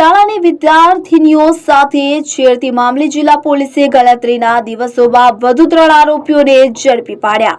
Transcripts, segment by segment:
શાળાની વિદ્યાર્થીનીઓ સાથે છેડતી મામલે જિલ્લા પોલીસે ગણતરીના દિવસોમાં વધુ ત્રણ આરોપીઓને ઝડપી પાડ્યા.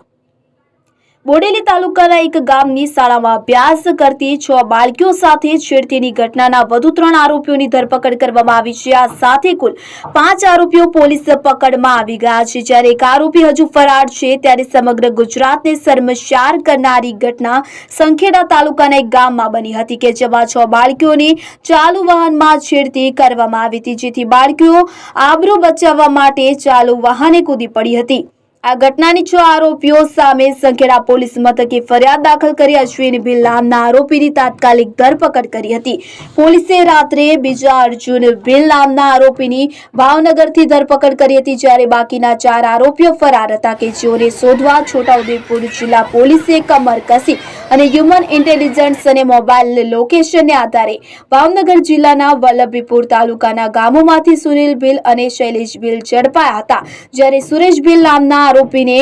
બોડેલી તાલુકાના એક ગામની શાળામાં અભ્યાસ કરતી છ બાળકીઓ સાથે છેડતીની ઘટનાના વધુ ત્રણ આરોપીઓની ધરપકડ કરવામાં આવી છે. આ સાથે કુલ પાંચ આરોપીઓ પોલીસ પકડમાં આવી ગયા છે. જ્યારે એક આરોપી હજુ ફરાર છે, ત્યારે સમગ્ર ગુજરાતને શર્મશાર કરનારી ઘટના સંખેડા તાલુકાના એક ગામમાં બની હતી કે જેમાં છ બાળકીઓની ચાલુ વાહનમાં છેડતી કરવામાં આવી હતી, જેથી બાળકીઓ આબરૂ બચાવવા માટે ચાલુ વાહને કૂદી પડી હતી. આ ઘટનાની છ આરોપીઓ સામે સંખેડા પોલીસ મથકે ફરિયાદ દાખલ કરી અશ્વિન ભીલ નામના આરોપીની તાત્કાલિક ધરપકડ કરી હતી. પોલીસે રાત્રે બીજા અર્જુન ભીલ નામના આરોપીની ભાવનગરથી ધરપકડ કરી હતી જ્યારે બાકીના ચાર આરોપીઓ ફરાર હતા કે જેઓને શોધવા છોટાઉદેપુર જિલ્લા પોલીસે કમર કસી અને હ્યુમન ઇન્ટેલિજન્સ અને મોબાઈલ લોકેશનને આધારે ભાવનગર જિલ્લાના વલ્લભીપુર તાલુકાના ગામોમાંથી સુનિલ ભીલ અને શૈલેષ ભીલ ઝડપાયા હતા. જ્યારે સુરેશ ભીલ નામના આરોપીને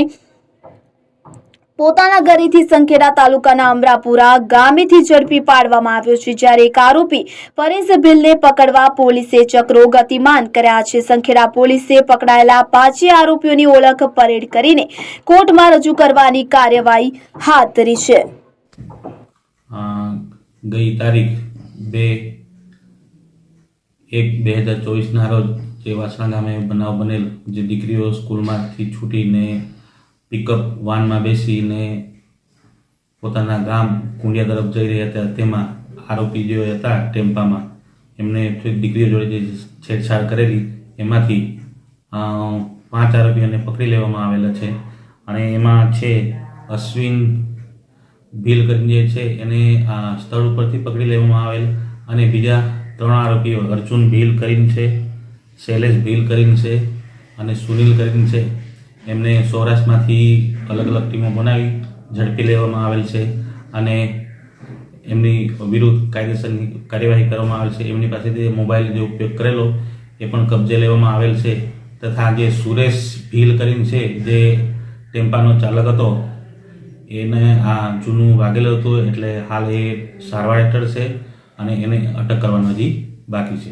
પોતાના ઘરેથી સંખેડા તાલુકાના અમરાપુરા ગામેથી ઝડપી પાડવામાં આવ્યો છે, જ્યારે એક આરોપી પરેશ ભીલને પકડવા પોલીસે ચક્રો ગતિમાન કર્યા છે. સંખેડા પોલીસે પકડાયેલા પાંચે આરોપીઓની ઓળખ પરેડ કરીને કોર્ટમાં રજૂ કરવાની કાર્યવાહી હાથ ધરી છે. ગઈ તારીખ બે એક બે હજાર ચોવીસના રોજ જે વાસણા ગામે બનાવ બનેલ, જે દીકરીઓ સ્કૂલમાંથી છૂટીને પિકઅપ વાનમાં બેસીને પોતાના ગામ કુંડિયા તરફ જઈ રહ્યા હતા, તેમાં આરોપી જે હતા ટેમ્પામાં. એમને દીકરીઓ જોડે જે છેડછાડ કરેલી, એમાંથી પાંચ આરોપીઓને પકડી લેવામાં આવેલા છે. અને એમાં છે, અશ્વિન ભીલ કરીને જે છે, એને આ સ્થળ ઉપરથી પકડી લેવામાં આવેલ. અને બીજા ત્રણ આરોપીઓ, અર્જુન ભીલ કરીને છે શૈલેષ ભીલ કરીને છે અને સુનિલ કરીને છે. એમને સૌરાષ્ટ્રમાંથી અલગ અલગ ટીમો બનાવી, ઝડપી લેવામાં આવેલ છે અને એમની વિરુદ્ધ કાયદેસરની કાર્યવાહી કરવામાં આવેલ છે. એમની પાસેથી મોબાઈલ જે ઉપયોગ કરેલો, એ પણ કબજે લેવામાં આવેલ છે. તથા જે સુરેશ ભીલ કરીને છે, જે ટેમ્પાનો ચાલક હતો, એને આ જૂનું વાગેલું હતું એટલે હાલ એ સારવાર હેઠળ છે અને એને અટક કરવાનો હજી બાકી છે.